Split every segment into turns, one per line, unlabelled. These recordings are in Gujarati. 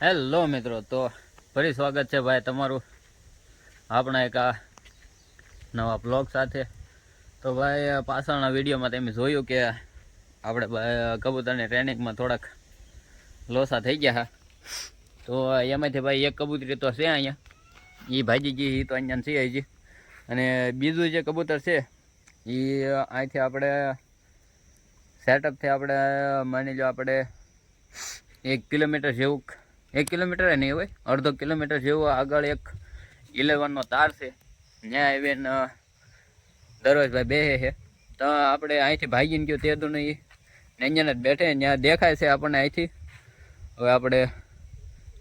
હેલો મિત્રો, તો ફરી સ્વાગત છે ભાઈ તમારું આપણા એક આ નવા બ્લોગ સાથે. તો ભાઈ પાછળના વિડીયોમાં તમે જોયું કે આપણે કબૂતરની ટ્રેનિંગમાં થોડાક લોસા થઈ ગયા હા. તો એમાંથી ભાઈ એક કબૂતરી તો છે અહીંયા. એ ભાજીજી એ તો અહીંયા છે હજી. અને બીજું જે કબૂતર છે એ અહીંથી આપણે સેટઅપથી આપણે, માની લો આપણે એક કિલોમીટર જેવું એક કિલોમીટર નહીં હોય, અડધો કિલોમીટર જેવું આગળ એક ઇલેવનનો તાર છે. ત્યાં આવીને દરરોજભાઈ બે છે. તો આપણે અહીંથી ભાગીને ગયો તે તો નહીં ને અહીંયા જ બેઠે, ત્યાં દેખાય છે આપણને અહીંથી. હવે આપણે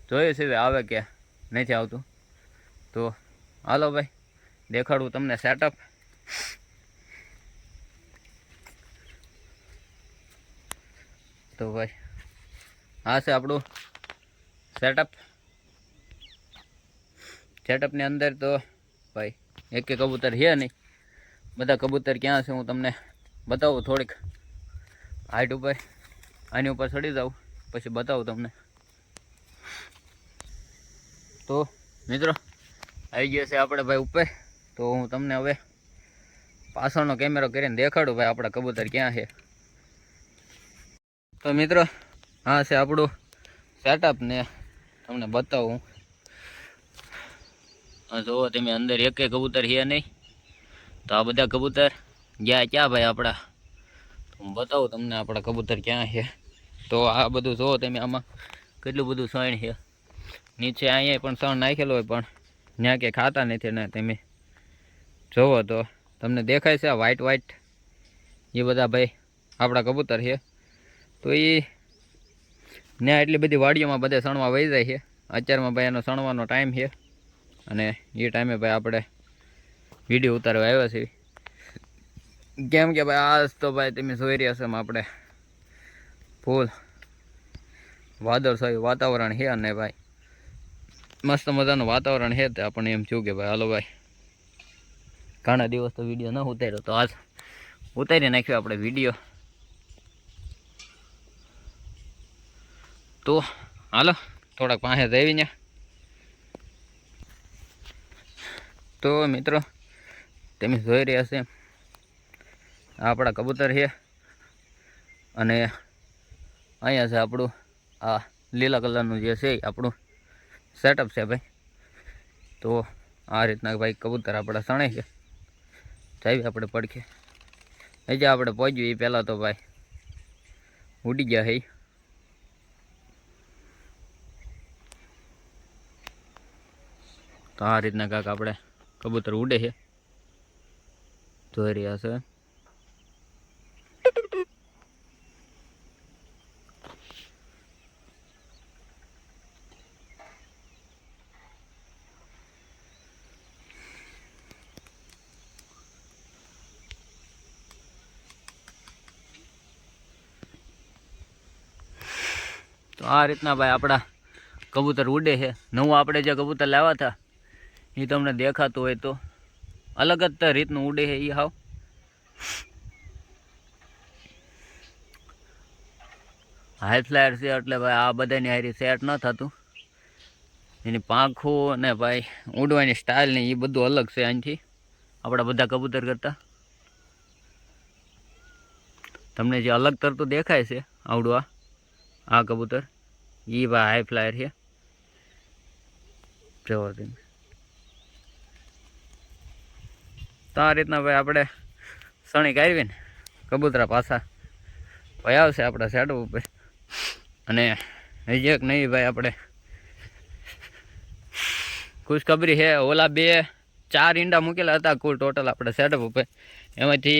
જોઈએ છે આવે કે નથી આવતું. તો હાલો ભાઈ, દેખાડું તમને સેટઅપ તો ભાઈ, હા છે આપણું સેટઅપ સેટઅપની અંદર તો ભાઈ એક કબૂતર છે નહીં. બધા કબૂતર ક્યાં છે હું તમને બતાવું થોડીક. હાઈટ ઉપર, આની ઉપર ચડી જાઉં, પછી બતાવું તમને. તો મિત્રો આવી ગયો છે આપણે ભાઈ ઉપર. તો હું તમને હવે પાછળનો કેમેરો કરીને દેખાડું ભાઈ આપણા કબૂતર ક્યાં છે. તો મિત્રો હા છે આપણું સેટઅપ ને તમને બતાવું. જુઓ તમે અંદર એક કબૂતર છે નહીં. તો આ બધા કબૂતર ગયા ક્યાં ભાઈ આપણા? હું બતાવું તમને આપણા કબૂતર ક્યાં છે. તો આ બધું જુઓ તમે આમાં કેટલું બધું સણ છે. નીચે અહીંયા પણ સણ નાખેલો હોય પણ ત્યાં કે ખાતા નથી ને તમે જુઓ તો તમને દેખાય છે આ વ્હાઈટ વ્હાઈટ એ બધા ભાઈ આપણા કબૂતર છે. તો એ ત્યાં એટલી બધી વાડીઓમાં બધે સણવા વહી જાય છે. અત્યારમાં ભાઈ એનો સણવાનો ટાઈમ છે. અને એ ટાઈમે ભાઈ આપણે વીડિયો ઉતારવા આવ્યા છીએ. કેમ કે ભાઈ આજ તો ભાઈ તમે જોઈ રહ્યા છો આપણે ફૂલ વાદળછાયું વાતાવરણ છે અને ભાઈ મસ્ત મજાનું વાતાવરણ છે તે આપણને એમ થયું કે ભાઈ હાલો ભાઈ, ઘણા દિવસ તો વીડિયો ન ઉતાર્યો તો આજ ઉતારી નાખ્યો આપણે વીડિયો તો હાલો, થોડાક પાસે જઈને તો મિત્રો, તમે જોઈ રહ્યા છે આપણા કબૂતર છે. અને અહીંયા છે આપણું, આ લીલા કલરનું જે છે આપણું સેટઅપ છે ભાઈ. તો આ રીતના ભાઈ કબૂતર આપણા સણે છે. જાવી આપણે પડખે. હજી આપણે પહોંચ્યું એ પહેલાં તો ભાઈ. ઉડી ગયા હે તો આ રીતના કાંક આપણે કબૂતર ઉડે છે. જોઈ રહ્યા છે. તો આ રીતના ભાઈ આપણા કબૂતર ઉડે છે. નવું આપણે જે કબૂતર લાવ્યા હતા એ તમને દેખાતું હોય તો અલગ જ રીતનું ઉડે છે એ હાવ. હાઈ ફ્લાયર છે એટલે ભાઈ આ બધાની હારી સેટ ન થતું. એની પાંખો ને ભાઈ ઉડવાની સ્ટાઇલ ને એ બધું અલગ છે અહીંથી આપણા બધા કબૂતર કરતાં. તમને જે અલગ તરતું દેખાય છે આવડું આ આ કબૂતર એ ભાઈ હાઈ ફ્લાયર છે. જવો તમે તો આ રીતના ભાઈ આપણે સણી કાઢવી ને કબૂતરા પાછા ભાઈ આવશે આપણા સેટ ઉપર. અને હજી એક નહીં ભાઈ આપણે ખુશખબરી છે. ઓલા બે ચાર ઈંડા મૂકેલા હતા કુલ ટોટલ આપણે સેટઅપ ઉપર. એમાંથી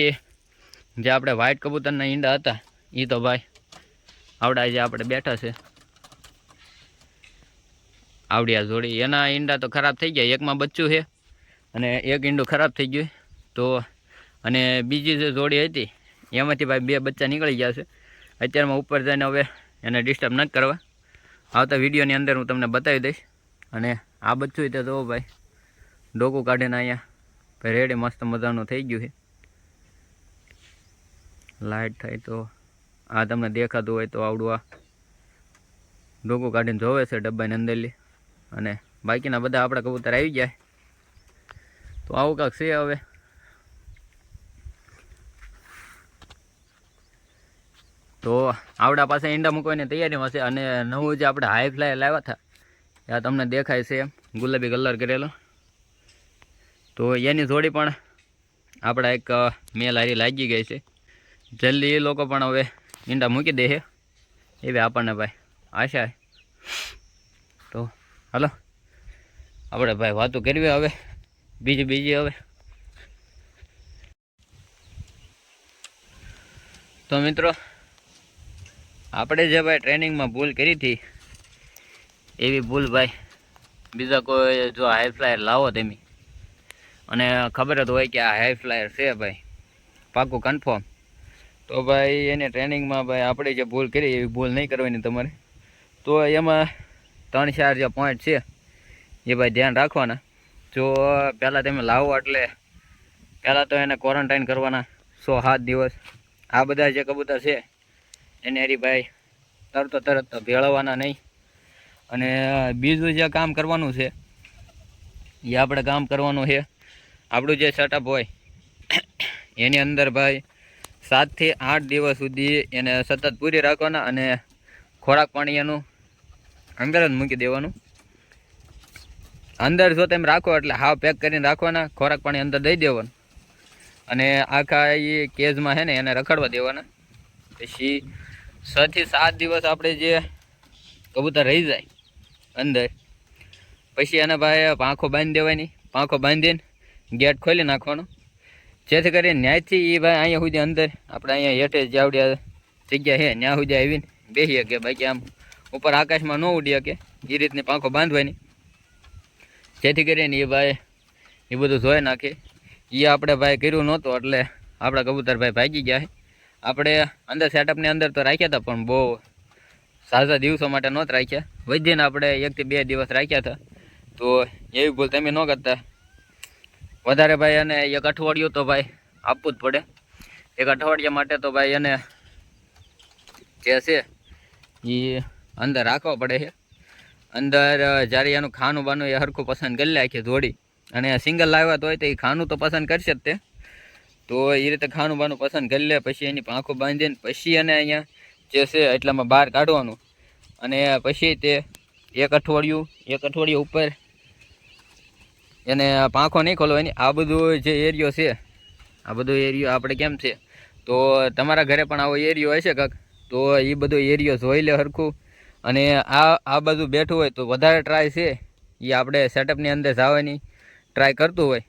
જે આપણે વ્હાઈટ કબૂતરના ઈંડા હતા એ તો ભાઈ આવડા જે આપણે બેઠા છે. આવડિયા જોડી. એના ઈંડા તો ખરાબ થઈ ગયા. એકમાં બચ્ચું છે અને એક ઈંડું ખરાબ થઈ ગયું. તો અને બીજી જે જોડી હતી, એમાંથી ભાઈ બે બચ્ચા નીકળી ગયા છે. અત્યારમાં ઉપર જઈને હવે એને ડિસ્ટર્બ નથી કરવા. આવતા વિડીયોની અંદર હું તમને બતાવી દઈશ. અને આ બચ્ચું તો જુઓ ભાઈ, ડોકું કાઢીને અહીંયા ભાઈ રેડી મસ્ત મજાનું થઈ ગયું છે. લાઇટ થાય તો આ તમને દેખાતું હોય તો આવડું આ ડોકું કાઢીને જોવે છે ડબ્બાની અંદરલી. અને બાકીના બધા આપણા કબૂતર આવી જાય તો આવું કાંક છે હવે. તો આવડા પાસે ઈંડા મૂકવાની તૈયારીમાં છે અને નવું જે આપણે હાઈ ફ્લાય લાવ્યા હતા આ તમને દેખાય છે. ગુલાબી કલર કરેલો. તો એની જોડી પણ આપણા એક મેલ હારી લાગી ગઈ છે. જલ્દી એ લોકો પણ હવે ઈંડા મૂકી દે છે. એવી આપણને ભાઈ આશા તો હલો. આપણે ભાઈ વાતો કરવી હવે. બીજી બીજી હવે. તો મિત્રો આપણે જે ભાઈ ટ્રેનિંગમાં ભૂલ કરી હતી, એવી ભૂલ ભાઈ, બીજા કોઈ જો હાઈ ફ્લાયર લાવો તમે. અને ખબર જ હોય કે આ હાઈ ફ્લાયર છે ભાઈ, પાકું કન્ફર્મ તો ભાઈ એને ટ્રેનિંગમાં ભાઈ આપણે જે ભૂલ કરી, એવી ભૂલ નહીં કરવાની તમારે. તો એમાં ત્રણ ચાર જે પોઈન્ટ છે, એ ભાઈ ધ્યાન રાખવાના. જો પહેલાં તમે લાવો એટલે પહેલાં તો એને ક્વોરન્ટાઇન કરવાના સો સાત દિવસ. આ બધા જે કબૂતર છે એને હરીભાઈ તરત તરત ભેળવવાના નહીં. અને બીજું જે કામ કરવાનું છે, એ આપણે કામ કરવાનું છે. આપણું જે સેટઅપ હોય, એની અંદર ભાઈ, સાતથી આઠ દિવસ સુધી એને સતત પૂરી રાખવાના અને ખોરાક પાણી એનું અંદર જ મૂકી દેવાનું. અંદર જો તમે રાખો એટલે હાવ પેક કરીને રાખવાના, ખોરાક પાણી અંદર દઈ દેવાનું. અને આખા એ કેજમાં છે ને એને રખડવા દેવાના. પછી છ થી સાત દિવસ આપણે જે કબૂતર રહી જાય અંદર. પછી એને ભાઈ પાંખો બાંધી દેવાની. પાંખો બાંધીને ગેટ ખોલી નાખવાનો. જેથી કરીને ન્યાયથી એ ભાઈ અહીંયા સુધી અંદર આપણે અહીંયા હેઠે જાવડિયા જગ્યા છે, ત્યાં સુધી આવીને બેસી શકે. બાકી આમ ઉપર આકાશમાં ન ઉડી શકે એ રીતની પાંખો બાંધવાની. જેથી કરીને એ ભાઈ એ બધું જોઈ નાખે. એ આપણે ભાઈ કર્યું નહોતું, એટલે આપણા કબૂતર ભાઈ ભાગી ગયા છે. આપણે અંદર સેટઅપની અંદર તો રાખ્યા હતા, પણ બહુ સાજા દિવસો માટે નહોતા રાખ્યા. વધીને આપણે એકથી બે દિવસ રાખ્યા હતા. તો એવી ભૂલ તમે ન કરતા. વધારે ભાઈ એને એક અઠવાડિયું તો ભાઈ આપવું જ પડે. એક અઠવાડિયા માટે તો ભાઈ એને જે છે એ અંદર રાખવા પડે છે. અંદર જ્યારે એનું ખાનું બાનું એ હરખું પસંદ કરી આખી જોડી. અને સિંગલ લાવ્યા તો હોય તો એ ખાનું તો પસંદ કરશે જ તે. તો એ રીતે ખાણું બાનું પસંદ કરી લે, પછી એની પાંખો બાંધીને, પછી એને અહીંયા જે છે એટલામાં બહાર કાઢવાનું. અને પછી તે એક અઠવાડિયું એક અઠવાડિયું ઉપર એને પાંખો નહીં ખોલવાની. આ બધું જે એરિયો છે, આ બધો એરિયો આપણે કેમ છે? તો તમારા ઘરે પણ આવો એરિયો હશે કાંક? તો એ બધો એરિયો જોઈ લે હરખું. અને આ આ બધું બેઠું હોય તો વધારે ટ્રાય છે, એ આપણે સેટઅપની અંદર જવાની ટ્રાય કરતું હોય.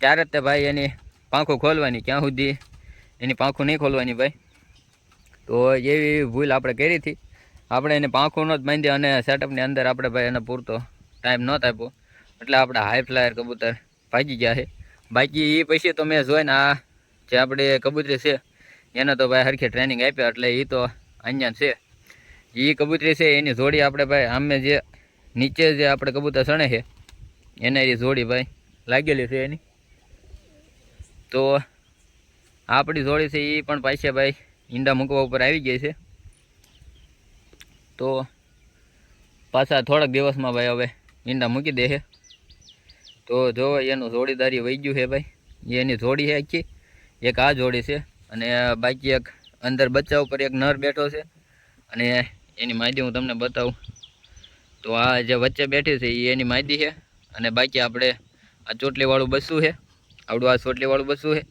ત્યારે જ તે ભાઈ એની પાંખો ખોલવાની ક્યાં સુધી? એની પાંખો નહીં ખોલવાની ભાઈ. તો એવી ભૂલ આપણે કરી હતી. આપણે એને પાંખો ન જ અને સેટઅપની અંદર આપણે ભાઈ એને પૂરતો ટાઈમ નહોત આપ્યો. એટલે આપણે હાઈ ફ્લાયર કબૂતર ભાગી ગયા છે. બાકી એ પછી તો મેં જોઈને આ જે આપણે કબૂતરી છે, એને તો ભાઈ હરખી ટ્રેનિંગ આપ્યા એટલે એ તો અહીંયા છે. એ કબૂતરી છે, એની જોડી આપણે ભાઈ આમે જે નીચે જે આપણે કબૂતર સણે છે એને એ જોડી ભાઈ લાગેલી છે એની. તો આપણી જોડી છે એ પણ પાછા ભાઈ ઈંડા મૂકવા ઉપર આવી ગઈ છે. તો પાછા થોડાક દિવસમાં ભાઈ હવે ઈંડા મૂકી દે છે. તો જો એનું જોડીદારી વહી ગયું છે ભાઈ. એની જોડી છે આખી. એક આ જોડી છે અને બાકી એક અંદર બચ્ચા ઉપર એક નર બેઠો છે. અને એની માહિતી હું તમને બતાવું. તો આ જે વચ્ચે બેઠી છે એ એની માહિતી છે. અને બાકી આપણે આ ચોટલીવાળું બસું છે. આવડું આ ચોટલીવાળું બસું છે.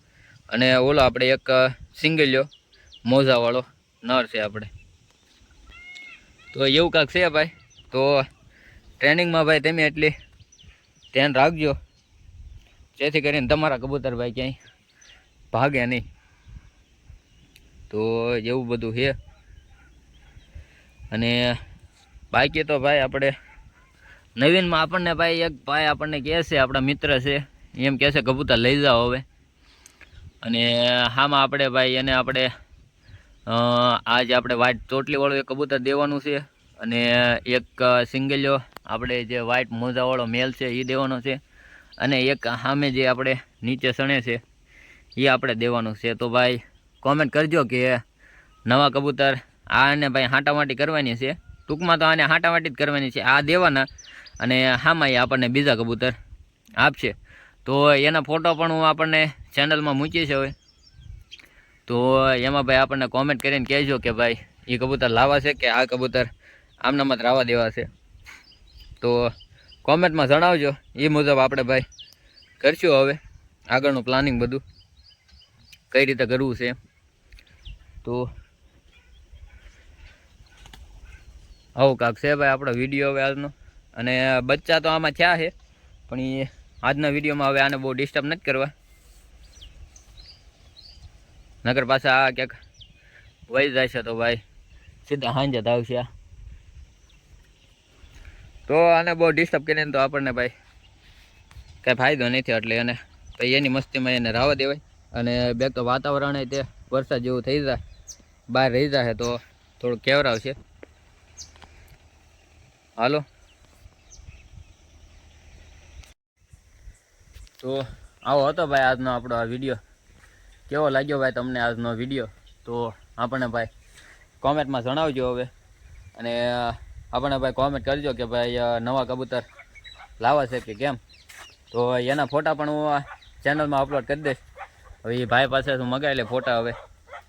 અને ઓલો આપણે એક સિંગલ્યો, મોજાવાળો, નર છે આપણે. તો એવું કાંક છે ભાઈ. તો ટ્રેનિંગમાં ભાઈ તમે એટલી ધ્યાન રાખજો. જેથી કરીને તમારા કબૂતર ભાઈ ક્યાંય ભાગે નહીં. તો એવું બધું છે. અને બાકી તો ભાઈ આપણે નવીનમાં આપણને ભાઈ એક ભાઈ આપણને કહે છે, આપણા મિત્ર છે. એમ કહે છે કબૂતર લઈ જાઓ હવે. અને હામાં આપણે ભાઈ એને આપણે અ, આ જે આપણે વ્હાઈટ ચોટલીવાળું એક કબૂતર દેવાનું છે અને એક સિંગલ્યો આપણે જે વ્હાઈટ મોજાવાળો મેલ છે એ દેવાનો છે અને એક સામે જે આપણે નીચે સણે છે એ આપણે દેવાનું છે. તો ભાઈ કોમેન્ટ કરજો કે નવા કબૂતર આ અને ભાઈ હાંટામાટી કરવાની છે. ટૂંકમાં તો આને હાંટાવાટી જ કરવાની છે. આ દેવાના અને હામાં એ આપણને બીજા કબૂતર આપશે. તો એના ફોટો પણ હું આપણને ચેનલમાં મૂકીશ હવે. તો એમાં ભાઈ આપણને કોમેન્ટ કરીને કહેજો કે ભાઈ એ કબૂતર લાવવા છે કે આ કબૂતર આમનામાં જ રાવા દેવા છે? તો કોમેન્ટમાં જણાવજો. એ મુજબ આપણે ભાઈ કરશું હવે. આગળનું પ્લાનિંગ બધું કઈ રીતે કરવું છે તો આવું કાંક છે ભાઈ આપણો વીડિયો હવે આજનો. અને બચ્ચા તો આમાં થયા છે, પણ એ આજના વિડીયોમાં હવે આને બહુ ડિસ્ટર્બ નથી કરવા. નગર પાસે આ ક્યાંક વહી જાય છે તો ભાઈ, સીધા હાંજે આવશે તો આને બહુ ડિસ્ટર્બ કરીને તો આપણને ભાઈ કાંઈ ફાયદો નથી એટલે એને. ભાઈ એની મસ્તીમાં એને રાવા દેવાય. અને બે તો વાતાવરણ તે વરસાદ જેવું થઈ જાય, બહાર રહી જાય તો થોડું કેવરાવશે. હાલો. તો આવો હતો ભાઈ આજનો આપણો આ વીડિયો કેવો લાગ્યો ભાઈ તમને આજનો વીડિયો તો આપણને ભાઈ કોમેન્ટમાં જણાવજો હવે. અને આપણને ભાઈ કોમેન્ટ કરજો કે ભાઈ નવા કબૂતર લાવવા છે કે કેમ? તો એના ફોટા પણ હું ચેનલમાં અપલોડ કરી દઈશ. હવે એ ભાઈ પાસે હું મગાવી લે ફોટા હવે.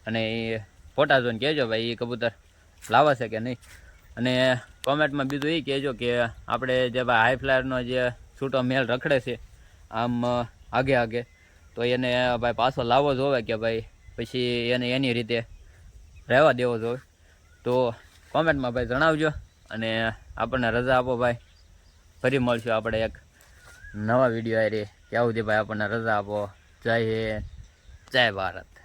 અને એ ફોટા જોઈને કહેજો ભાઈ એ કબૂતર લાવે છે કે નહીં. અને કોમેન્ટમાં બીજું એ કહેજો કે આપણે જે ભાઈ હાઈ ફ્લાયરનો જે છૂટો મેલ રખડે છે આમ આગે આગે. તો એને ભાઈ પાછો લાવવો જોવે કે ભાઈ, પછી એને એની રીતે રહેવા દેવો જોવે. તો કોમેન્ટમાં ભાઈ જણાવજો અને આપણને રજા આપો ભાઈ. ફરી મળશું આપણે એક નવા વીડિયો આવી ત્યાં સુધી ભાઈ આપણને રજા આપો. જય હિન્દ. જય ભારત.